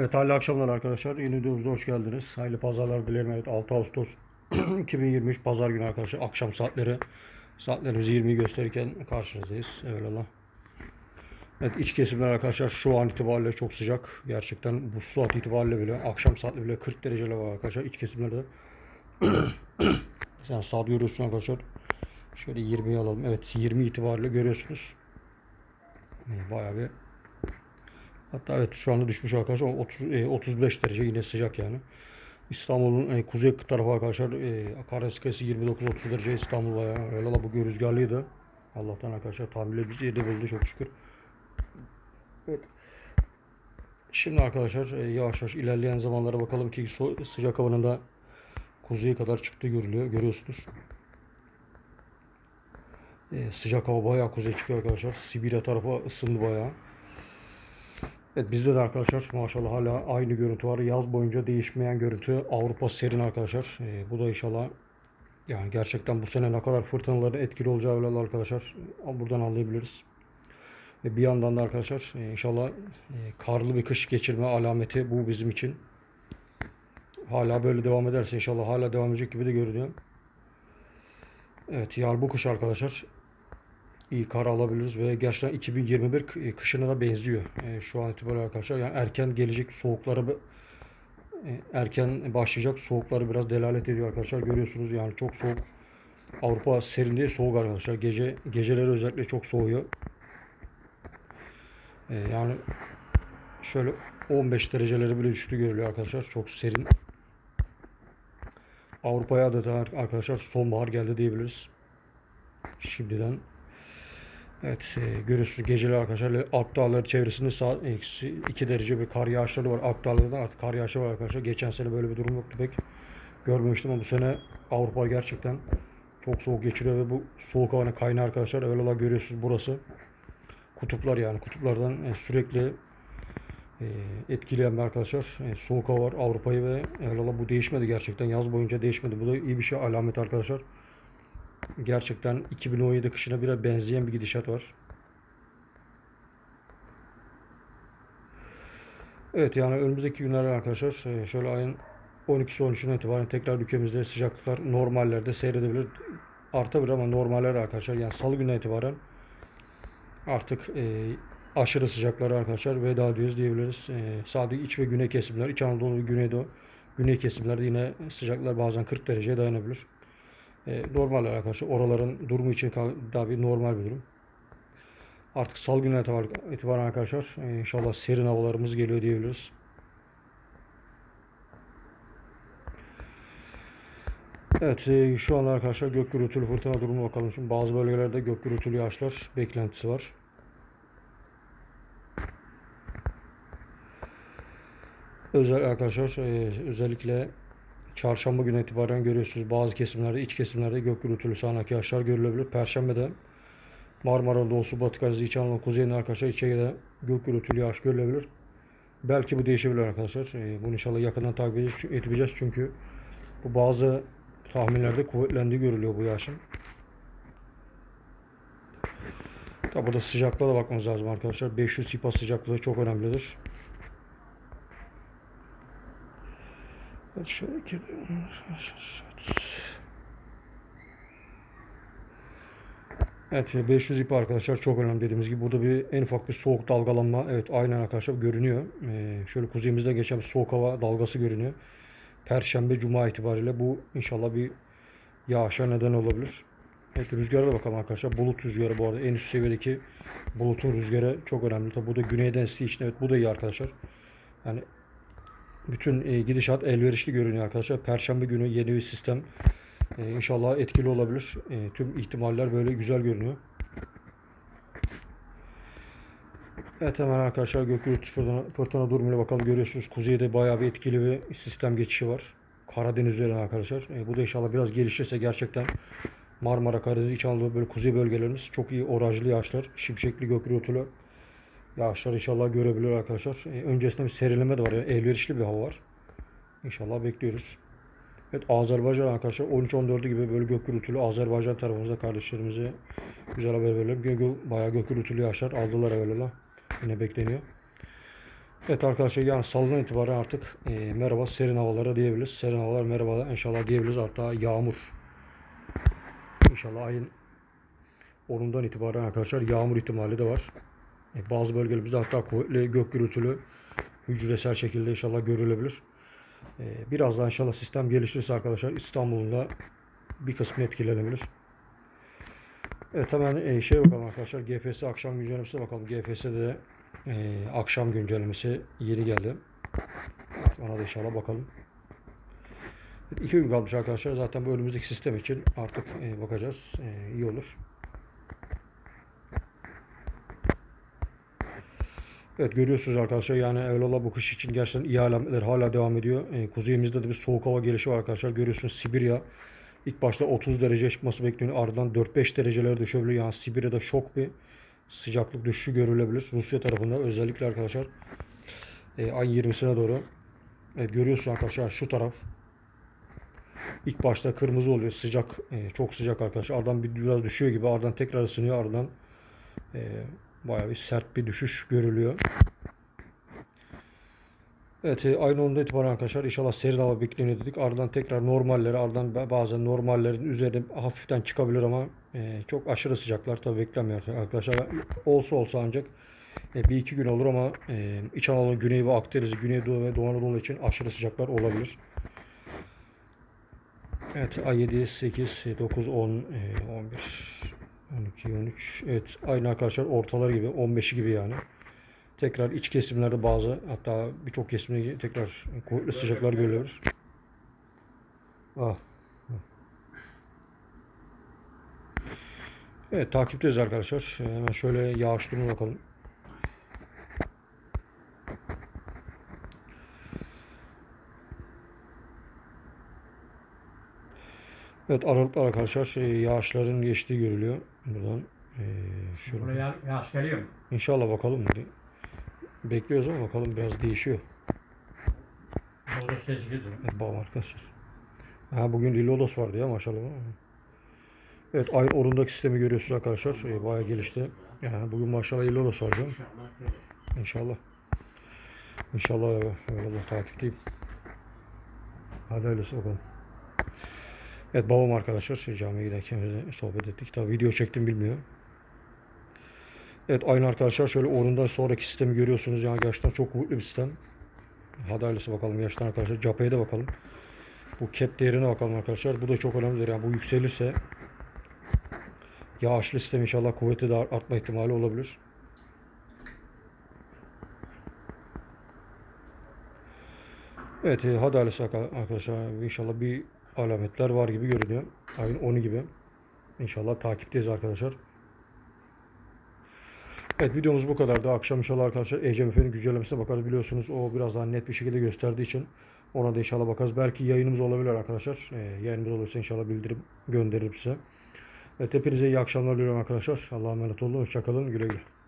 Evet hayırlı akşamlar arkadaşlar. Yeni videomuza hoş geldiniz. Hayırlı pazarlar dilerim. Evet 6 Ağustos 2023 Pazar günü arkadaşlar. Akşam saatleri saatlerimiz 20'yi gösterirken karşınızdayız. Eyvallah. Evet iç kesimler arkadaşlar şu an itibariyle çok sıcak. Gerçekten bu saat itibariyle bile akşam saatleri bile 40 dereceler var arkadaşlar iç kesimlerde. Sen saat görüyorsun arkadaşlar. Şöyle 20'yi alalım. Evet 20 itibariyle görüyorsunuz. Bayağı bir Hatta evet şu anda düşmüş arkadaşlar. 30, e, 35 derece yine sıcak yani. İstanbul'un e, kuzey tarafı arkadaşlar e, kıyısı 29-30 derece İstanbul bayağı öyle bugün rüzgarlıydı. Allah'tan arkadaşlar tahminlerimiz yedi buldu çok şükür. Evet. Şimdi arkadaşlar e, yavaş yavaş ilerleyen zamanlara bakalım ki so- sıcak havanın da kuzeye kadar çıktığı görülüyor. Görüyorsunuz. E, sıcak hava bayağı kuzeye çıkıyor arkadaşlar. Sibirya tarafı ısındı bayağı. Evet bizde de arkadaşlar maşallah hala aynı görüntü var. Yaz boyunca değişmeyen görüntü. Avrupa serin arkadaşlar. Ee, bu da inşallah yani gerçekten bu sene ne kadar fırtınaların etkili olacağı öyle arkadaşlar. Buradan anlayabiliriz. Ve bir yandan da arkadaşlar e, inşallah e, karlı bir kış geçirme alameti bu bizim için. Hala böyle devam ederse inşallah hala devam edecek gibi de görünüyor. Evet yani bu kış arkadaşlar iyi kar alabiliriz ve gerçekten 2021 k- e, kışına da benziyor. E, şu an itibariyle arkadaşlar yani erken gelecek soğukları e, erken başlayacak soğukları biraz delalet ediyor arkadaşlar. Görüyorsunuz yani çok soğuk. Avrupa serin değil soğuk arkadaşlar. Gece geceleri özellikle çok soğuyor. Yani şöyle 15 dereceleri bile düştü görülüyor arkadaşlar. Çok serin. Avrupa'ya da arkadaşlar sonbahar geldi diyebiliriz. Şimdiden Evet e, görüyorsunuz geceler arkadaşlar Alp Dağları çevresinde saat eksi 2 derece bir kar yağışları var. Alp Dağları'da artık kar yağışı var arkadaşlar. Geçen sene böyle bir durum yoktu pek. Görmemiştim ama bu sene Avrupa gerçekten çok soğuk geçiriyor ve bu soğuk havanın kaynağı arkadaşlar olarak görüyorsunuz burası. Kutuplar yani kutuplardan e, sürekli e, etkileyen bir arkadaşlar. Soğuk hava var Avrupa'yı ve evvela bu değişmedi gerçekten. Yaz boyunca değişmedi. Bu da iyi bir şey alamet arkadaşlar. Gerçekten 2017 kışına biraz benzeyen bir gidişat var. Evet yani önümüzdeki günlerde arkadaşlar e, şöyle ayın 12'si 13'üne itibaren tekrar ülkemizde sıcaklıklar normallerde seyredebilir. Artabilir ama normaller arkadaşlar yani salı gününe itibaren artık e, aşırı sıcaklara arkadaşlar veda ediyoruz diyebiliriz. E, sadece iç ve güney kesimler, İç Anadolu ve Güneydoğu güney kesimlerde yine sıcaklar bazen 40 dereceye dayanabilir. E, normal arkadaşlar. Oraların durumu için daha bir normal bir durum. Artık salı gününe itibar- itibaren arkadaşlar e, inşallah serin havalarımız geliyor diyebiliriz. Evet e, şu an arkadaşlar gök gürültülü fırtına durumuna bakalım. Şimdi bazı bölgelerde gök gürültülü yağışlar beklentisi var. Özel arkadaşlar e, özellikle Çarşamba günü itibaren görüyorsunuz bazı kesimlerde, iç kesimlerde gök gürültülü sağanak yağışlar görülebilir. Perşembe de Marmara Doğusu, Batı Karadeniz, İç Anadolu, Kuzey'in arkadaşlar içeride gök gürültülü yağış görülebilir. Belki bu değişebilir arkadaşlar. Ee, bunu inşallah yakından takip edeceğiz çünkü bu bazı tahminlerde kuvvetlendiği görülüyor bu yağışın. Tabi burada sıcaklığa da bakmamız lazım arkadaşlar. 500 sipa sıcaklığı çok önemlidir. Şöyle iki- Evet 500 ip arkadaşlar çok önemli dediğimiz gibi burada bir en ufak bir soğuk dalgalanma evet aynen arkadaşlar görünüyor. Ee, şöyle kuzeyimizde geçen bir soğuk hava dalgası görünüyor. Perşembe cuma itibariyle bu inşallah bir yağışa neden olabilir. Evet rüzgara da bakalım arkadaşlar. Bulut rüzgarı bu arada en üst seviyedeki bulutun rüzgarı çok önemli. Tabi bu da güneyden estiği için evet bu da iyi arkadaşlar. Yani bütün e, gidişat elverişli görünüyor arkadaşlar. Perşembe günü yeni bir sistem e, inşallah etkili olabilir. E, tüm ihtimaller böyle güzel görünüyor. Evet hemen arkadaşlar gök gürültü fırtına, fırtına durumuyla bakalım görüyorsunuz. Kuzeyde bayağı bir etkili bir sistem geçişi var. Karadeniz üzerine arkadaşlar. E, bu da inşallah biraz gelişirse gerçekten Marmara, Karadeniz, İç Anadolu böyle kuzey bölgelerimiz çok iyi orajlı yağışlar, şimşekli gök gürültülü yağışlar inşallah görebilir arkadaşlar. E, öncesinde bir serinleme de var. Yani elverişli bir hava var. İnşallah bekliyoruz. Evet Azerbaycan arkadaşlar 13-14'ü gibi böyle gök gürültülü Azerbaycan tarafımızda kardeşlerimize güzel haber verelim. Gö bayağı gök gürültülü yağışlar aldılar evvelela. Yine bekleniyor. Evet arkadaşlar yani salıdan itibaren artık e, merhaba serin havalara diyebiliriz. Serin havalar merhaba inşallah diyebiliriz. Hatta yağmur. İnşallah ayın 10'undan itibaren arkadaşlar yağmur ihtimali de var. E, bazı bölgelerimizde hatta kuvvetli gök gürültülü hücresel şekilde inşallah görülebilir. E, biraz daha inşallah sistem gelişirse arkadaşlar İstanbul'un da bir kısmı etkilenebilir. Evet hemen e, şeye bakalım arkadaşlar. GPS akşam güncellemesine bakalım. GPS'de de akşam güncellemesi yeni geldi. Ona da inşallah bakalım. İki gün kalmış arkadaşlar. Zaten bu önümüzdeki sistem için artık bakacağız. İyi olur. Evet görüyorsunuz arkadaşlar yani evvela bu kış için gerçekten iyi alametler hala devam ediyor. E, kuzeyimizde de bir soğuk hava gelişi var arkadaşlar. Görüyorsunuz Sibirya ilk başta 30 derece çıkması bekleniyor. Ardından 4-5 derecelere düşebiliyor. Yani Sibirya'da şok bir sıcaklık düşüşü görülebilir. Rusya tarafında özellikle arkadaşlar e, ay 20'sine doğru. Evet, görüyorsunuz arkadaşlar şu taraf ilk başta kırmızı oluyor. Sıcak, e, çok sıcak arkadaşlar. Ardından bir biraz düşüyor gibi. Ardından tekrar ısınıyor. Ardından e, bayağı bir sert bir düşüş görülüyor. Evet, e, aynı onda itibaren arkadaşlar inşallah serin hava bekleniyor dedik. Ardından tekrar normallere, ardından ba- bazen normallerin üzerine hafiften çıkabilir ama e, çok aşırı sıcaklar tabii beklenmiyor arkadaşlar. Olsa olsa ancak e, bir iki gün olur ama e, İç Anadolu, Güney ve Akdeniz, Güneydoğu ve Doğu Anadolu için aşırı sıcaklar olabilir. Evet, ay 7, 8, 9, 10, e, 11, 12, 13. Evet, aynı arkadaşlar ortaları gibi, 15'i gibi yani. Tekrar iç kesimlerde bazı hatta birçok kesimde tekrar kuvvetli sıcaklar görüyoruz. Ah. Evet takipteyiz arkadaşlar. Ee, Hemen şöyle yağış durumuna bakalım. Evet aralıklar arkadaşlar şey, yağışların geçtiği görülüyor. Buradan ee, şöyle. Buraya yağış geliyor mu? İnşallah bakalım. Bekliyoruz ama bakalım biraz değişiyor. Orada ses gidiyor. Bağım arkadaşlar. Ha, bugün Lilolos vardı ya maşallah. Evet ayın orundaki sistemi görüyorsunuz arkadaşlar. E, bayağı gelişti. Yani bugün maşallah Lilolos var canım. İnşallah. İnşallah öyle Allah takipteyim. Hadi öyleyse bakalım. Evet babam arkadaşlar şey, camiye giderken sohbet ettik. Tabi video çektim bilmiyor. Evet aynı arkadaşlar şöyle orundan sonraki sistemi görüyorsunuz. Yani gerçekten çok kuvvetli bir sistem. Hadi bakalım gerçekten arkadaşlar. Capha'ya da bakalım. Bu cap değerine bakalım arkadaşlar. Bu da çok önemlidir. Yani bu yükselirse yağışlı sistem inşallah kuvveti de artma ihtimali olabilir. Evet e, hadi arkadaşlar. İnşallah bir alametler var gibi görünüyor. Ayın 10'u gibi. İnşallah takipteyiz arkadaşlar. Evet videomuz bu kadardı. Akşam inşallah arkadaşlar ECMF'nin güncellemesine bakarız. Biliyorsunuz o biraz daha net bir şekilde gösterdiği için ona da inşallah bakarız. Belki yayınımız olabilir arkadaşlar. Ee, yayınımız olursa inşallah bildirip gönderirim size. Evet hepinize iyi akşamlar diliyorum arkadaşlar. Allah'a emanet olun. Hoşçakalın. Güle güle.